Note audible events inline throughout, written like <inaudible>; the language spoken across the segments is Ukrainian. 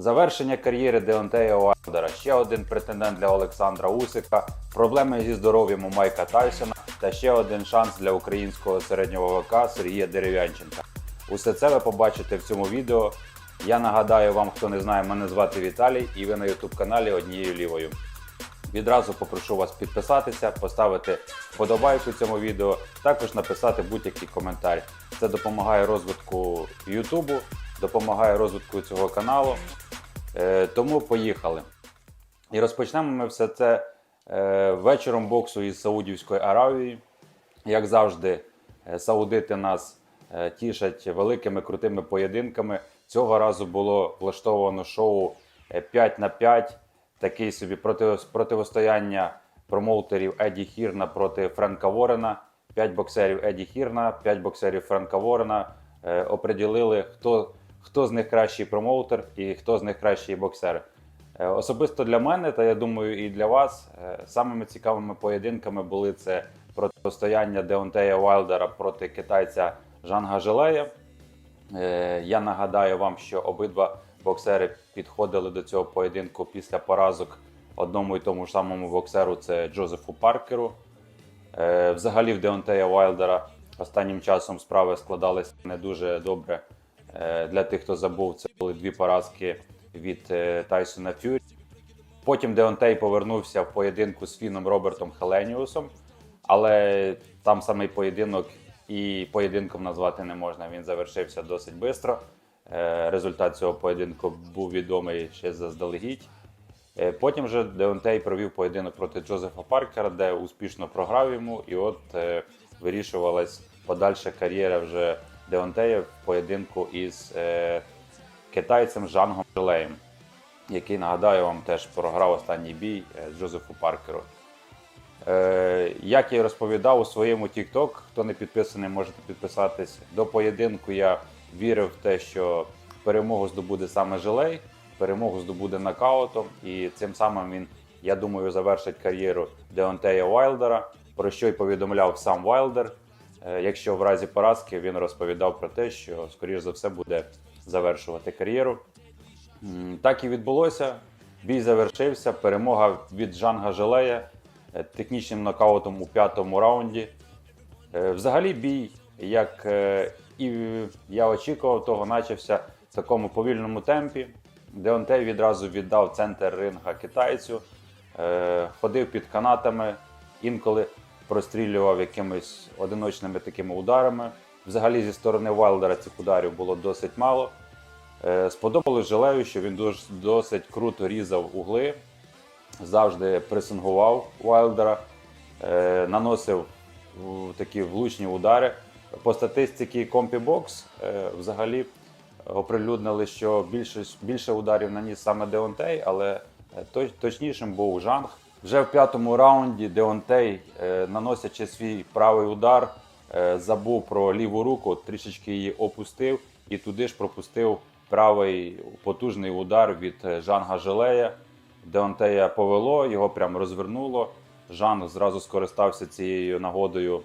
Завершення кар'єри Деонтея Уайлдера, ще один претендент для Олександра Усика, проблеми зі здоров'ям у Майка Тайсона та ще один шанс для українського середнього ВК Сергія Дерев'янченка. Усе це ви побачите в цьому відео. Я нагадаю вам, хто не знає, мене звати Віталій, і ви на YouTube каналі однією лівою. Відразу попрошу вас підписатися, поставити вподобайку цьому відео, також написати будь-який коментар. Це допомагає розвитку Ютубу, допомагає розвитку цього каналу. Е, тому поїхали. І розпочнемо ми все це е, вечором боксу із Саудівської Аравії. Як завжди, е, саудити нас тішать великими крутими поєдинками. Цього разу було влаштовано шоу е, 5 на 5 такий собі проти, противостояння промоутерів Еді Хірна проти Френка Ворена. 5 боксерів Еді Хірна, 5 боксерів Френка Ворена оприділили, хто, хто з них кращий промоутер і хто з них кращий боксер. Е, Особисто для мене, та я думаю, і для вас е, самими цікавими поєдинками були це протистояння Деонтея Уайлдера проти китайця Жанга Желея. Е, Я нагадаю вам, що обидва боксери підходили до цього поєдинку після поразок одному і тому ж самому боксеру це Джозефу Паркеру. Взагалі в Деонтея Уайлдера останнім часом справи складалися не дуже добре. Е, Для тих, хто забув, це були дві поразки від е, Тайсона Фюрі. Потім Деонтей повернувся в поєдинку з Фіном Робертом Хеленіусом, але там самий поєдинок і поєдинком назвати не можна. Він завершився досить швидко. Результат цього поєдинку був відомий ще заздалегідь. Е, Потім вже Деонтей провів поєдинок проти Джозефа Паркера, де успішно програв йому, і от е, вирішувалась подальша кар'єра вже Деонтея в поєдинку із е, китайцем Жангом Желеєм, який, нагадаю вам, теж програв останній бій е, Джозефу Паркеру. Е, як я розповідав у своєму TikTok, хто не підписаний, можете підписатись. До поєдинку я вірив в те, що перемогу здобуде саме Желей, перемогу здобуде нокаутом, і цим самим він, я думаю, завершить кар'єру Деонтея Уайлдера, про що й повідомляв сам Уайлдер. Е, Якщо в разі поразки він розповідав про те, що, скоріш за все, буде завершувати кар'єру. Так і відбулося. Бій завершився. Перемога від Жанга Желея е, технічним нокаутом у п'ятому раунді. Е, Взагалі, бій, як і я очікував, того начався в такому повільному темпі. Деонтей відразу віддав центр ринга китайцю, ходив під канатами, інколи прострілював якимись одиночними такими ударами. Взагалі, зі сторони Вайлдера цих ударів було досить мало. Е, Сподобалось Желею, що він дос- досить круто різав угли, завжди пресингував Уайлдера, е, наносив такі влучні удари. По статистиці CompiBox е, взагалі оприлюднили, що більше, більше ударів наніс саме Деонтей, але точнішим був Жанг. Вже в п'ятому раунді Деонтей, е, наносячи свій правий удар, е, забув про ліву руку, трішечки її опустив і туди ж пропустив правий потужний удар від е, Жанга Желея. Деонтея повело, його прям розвернуло. Жанг зразу скористався цією нагодою,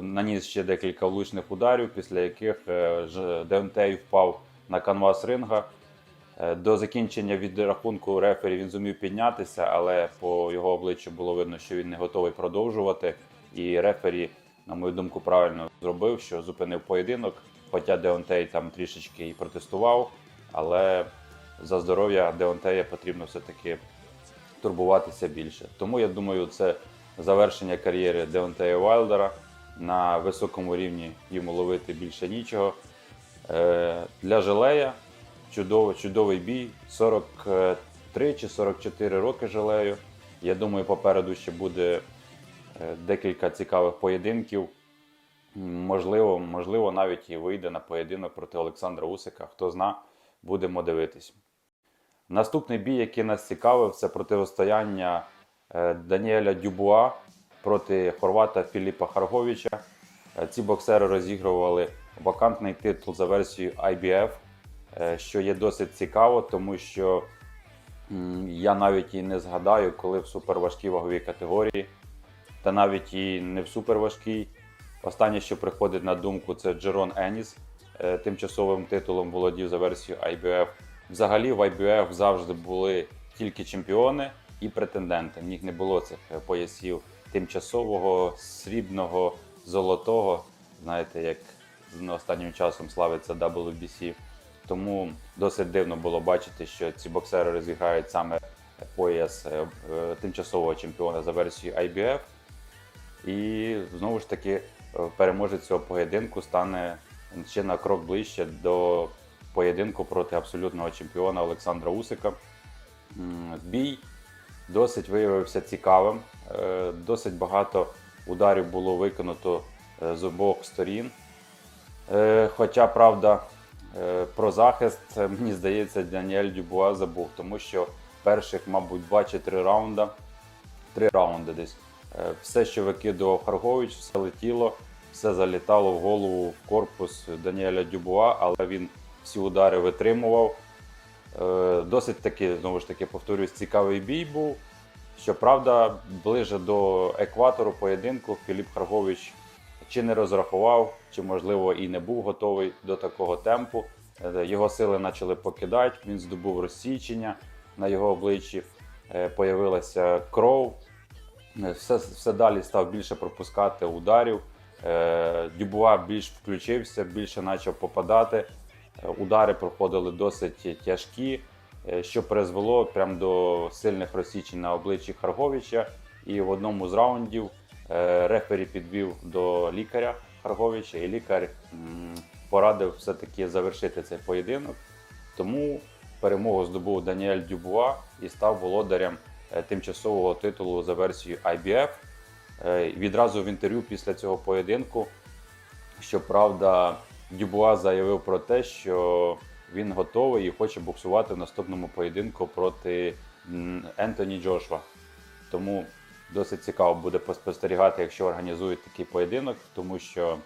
наніс ще декілька влучних ударів, після яких Деонтей впав на канвас ринга. Е, До закінчення від рахунку рефері він зумів піднятися, але по його обличчю було видно, що він не готовий продовжувати. І рефері, на мою думку, правильно зробив, що зупинив поєдинок. Хоча Деонтей там трішечки і протестував, але за здоров'я Деонтея потрібно все-таки турбуватися більше. Тому я думаю, це завершення кар'єри Деонтея Вайлдера. На високому рівні йому ловити більше нічого. Е, Для Желея чудово, чудовий бій. 43 чи 44 роки Желею. Я думаю, попереду ще буде е, декілька цікавих поєдинків. Можливо, можливо, навіть і вийде на поєдинок проти Олександра Усика. Хто зна, будемо дивитись. Наступний бій, який нас цікавив, це протистояння е, Даніеля Дюбуа проти хорвата Філіпа Харговича. Е, Ці боксери розігрували вакантний титул за версією IBF, е, що є досить цікаво, тому що я навіть і не згадаю, коли в суперважкій ваговій категорії, та навіть і не в суперважкій. Останнє, що приходить на думку, це Джерон Еніс. Е, Тимчасовим титулом володів за версією IBF. Взагалі в IBF завжди були тільки чемпіони і претенденти. В них не було цих е, поясів тимчасового, срібного, золотого. Знаєте, як останнім часом славиться WBC. Тому досить дивно було бачити, що ці боксери розіграють саме пояс е, е, тимчасового чемпіона за версією IBF. І знову ж таки е, переможець цього поєдинку стане ще на крок ближче до поєдинку проти абсолютного чемпіона Олександра Усика. Бій досить виявився цікавим. Досить багато ударів було виконано з обох сторін. Хоча, правда, про захист, е, мені здається, Даніель Дюбуа забув, тому що перших, мабуть, два чи три раунда, три раунди десь. е, Все, що викидував Харгович, все летіло, все залітало в голову, в корпус Даніеля Дюбуа, але він всі удари витримував. Е, Досить таки, знову ж таки, повторюсь, цікавий бій був. Щоправда, ближе до екватору поєдинку Філіп Харгович чи не розрахував, чи, можливо, і не був готовий до такого темпу. Е, Його сили почали покидати, він здобув розсічення на його обличчі, е, появилася кров. Е, Все, все далі став більше пропускати ударів. Дюбуа більш включився, більше почав попадати. Удари проходили досить тяжкі, що призвело прямо до сильних розсічень на обличчі Харговича. І в одному з раундів рефері підвів до лікаря Харговича, і лікар порадив все-таки завершити цей поєдинок. Тому перемогу здобув Даніель Дюбуа і став володарем е, тимчасового титулу за версією IBF. Е, Відразу в інтерв'ю після цього поєдинку, щоправда, Дюбуа заявив про те, що він готовий і хоче боксувати в наступному поєдинку проти Ентоні Джошва. Тому досить цікаво буде поспостерігати, якщо організують такий поєдинок, тому що,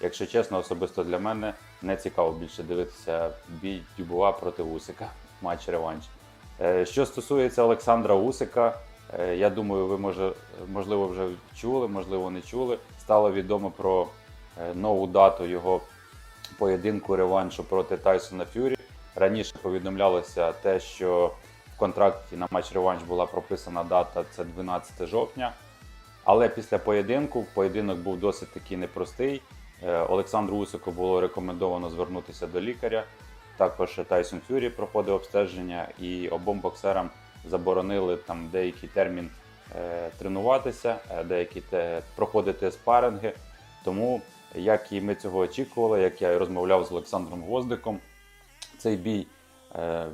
якщо чесно, особисто для мене не цікаво більше дивитися бій Дюбуа проти Усика, <laughs> матч реванш. Е, Що стосується Олександра Усика, е, я думаю, ви може, можливо вже чули, можливо, не чули. Стало відомо про е, нову дату його поєдинку реваншу проти Тайсона Фюрі. Раніше повідомлялося те, що контракті на матч реванш була прописана дата це 12 жовтня. Але після поєдинку поєдинок був досить таки непростий. Е, Олександру Усику було рекомендовано звернутися до лікаря. Також Тайсон Фюрі проходив обстеження, і обом боксерам заборонили там деякий термін е, тренуватися, е, деякі проходити спаринги. Тому, як і ми цього очікували, як я розмовляв з Олександром Гвоздиком, цей бій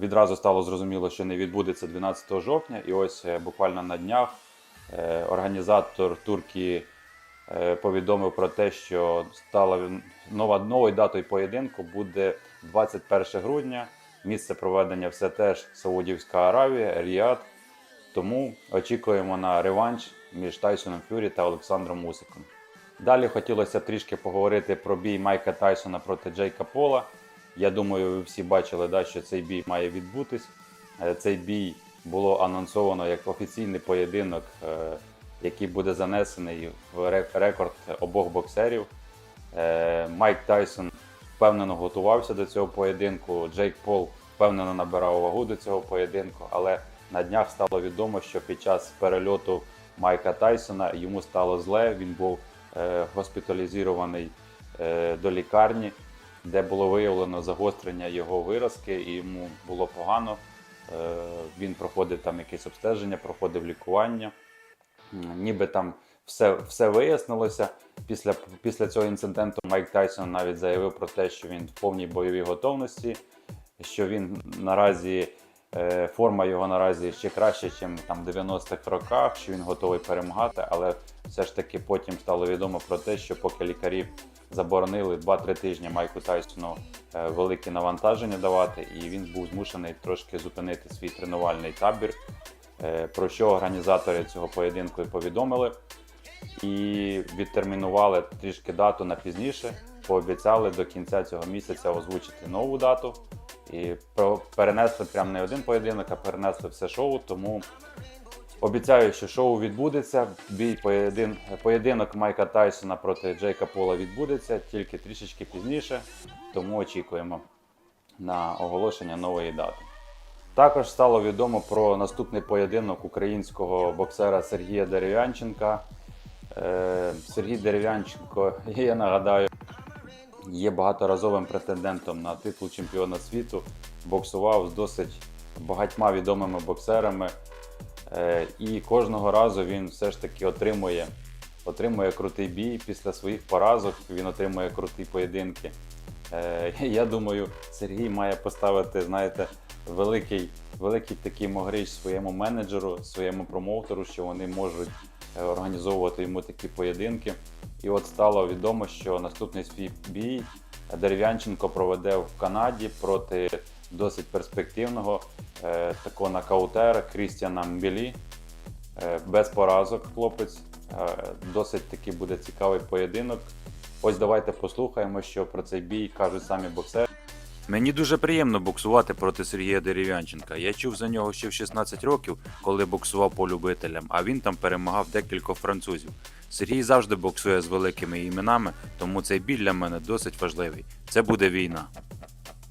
відразу стало зрозуміло, що не відбудеться 12 жовтня. І ось е, буквально на днях е, організатор Туркії е, повідомив про те, що стала нова новою датою поєдинку буде 21 грудня. Місце проведення все теж Саудівська Аравія, Ріад. Тому очікуємо на реванш між Тайсоном Фюрі та Олександром Усиком. Далі хотілося трішки поговорити про бій Майка Тайсона проти Джейка Пола. Я думаю, ви всі бачили, да, що цей бій має відбутись. Е, Цей бій було анонсовано як офіційний поєдинок, е, який буде занесений в рекорд обох боксерів. Е, Майк Тайсон впевнено готувався до цього поєдинку. Джейк Пол впевнено набирав вагу до цього поєдинку, але на днях стало відомо, що під час перельоту Майка Тайсона йому стало зле. Він був госпіталізований до лікарні, де було виявлено загострення його виразки, і йому було погано. Е, він проходив там якесь обстеження, проходив лікування. Ніби там все, все вияснилося. Після, після цього інциденту Майк Тайсон навіть заявив про те, що він в повній бойовій готовності, що він наразі е, форма його наразі ще краще, ніж там в 90-х роках, що він готовий перемагати, але все ж таки потім стало відомо про те, що поки лікарі заборонили 2-3 тижні Майку Тайсону е, великі навантаження давати, і він був змушений трошки зупинити свій тренувальний табір, е, про що організатори цього поєдинку і повідомили. І відтермінували трішки дату на пізніше. Пообіцяли до кінця цього місяця озвучити нову дату. І перенесли прям не один поєдинок, а перенесли все шоу. Тому обіцяю, що шоу відбудеться. Бій поєдин, поєдинок Майка Тайсона проти Джейка Пола відбудеться тільки трішечки пізніше. Тому очікуємо на оголошення нової дати. Також стало відомо про наступний поєдинок українського боксера Сергія Дерев'янченка. Е, Сергій Дерев'янченко, <laughs> я нагадаю, є багаторазовим претендентом на титул чемпіона світу. Боксував з досить багатьма відомими боксерами. Е, І кожного разу він все ж таки отримує, отримує крутий бій після своїх поразок. Він отримує круті поєдинки. Е, <laughs> Я думаю, Сергій має поставити, знаєте, великий, великий такий могрич своєму менеджеру, своєму промоутеру, що вони можуть е, організовувати йому такі поєдинки. І от стало відомо, що наступний свій бій Дерев'янченко проведе в Канаді проти досить перспективного е, такого нокаутера Крістіана Мбілі. Е, без поразок хлопець. Е, досить таки буде цікавий поєдинок. Ось давайте послухаємо, що про цей бій кажуть самі боксери. Мені дуже приємно боксувати проти Сергія Дерев'янченка. Я чув за нього ще в 16 років, коли боксував по любителям, а він там перемагав декількох французів. Сергій завжди боксує з великими іменами, тому цей бій для мене досить важливий. Це буде війна.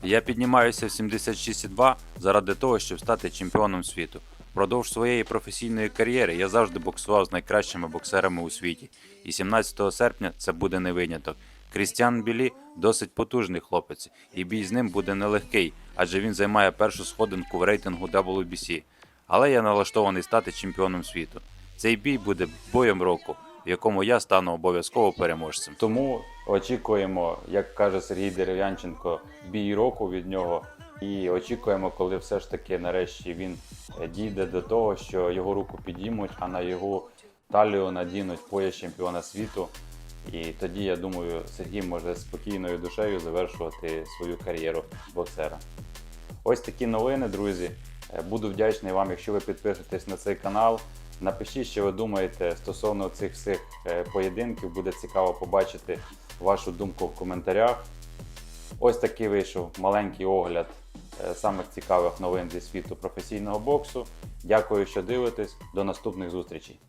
Я піднімаюся в 76,2 заради того, щоб стати чемпіоном світу. Впродовж своєї професійної кар'єри я завжди боксував з найкращими боксерами у світі. І 17 серпня це буде не виняток. Крістіан Білі досить потужний хлопець, і бій з ним буде нелегкий, адже він займає першу сходинку в рейтингу WBC. Але я налаштований стати чемпіоном світу. Цей бій буде боєм року, в якому я стану обов'язково переможцем. Тому очікуємо, як каже Сергій Дерев'янченко, бій року від нього. І очікуємо, коли все ж таки нарешті він е, дійде до того, що його руку підіймуть, а на його талію надінуть пояс чемпіона світу. І тоді, я думаю, Сергій може спокійною душею завершувати свою кар'єру боксера. Ось такі новини, друзі. Е, Буду вдячний вам, якщо ви підпишетесь на цей канал. Напишіть, що ви думаєте стосовно цих всіх е, поєдинків. Буде цікаво побачити вашу думку в коментарях. Ось такий вийшов маленький огляд е, самих цікавих новин зі світу професійного боксу. Дякую, що дивитесь. До наступних зустрічей.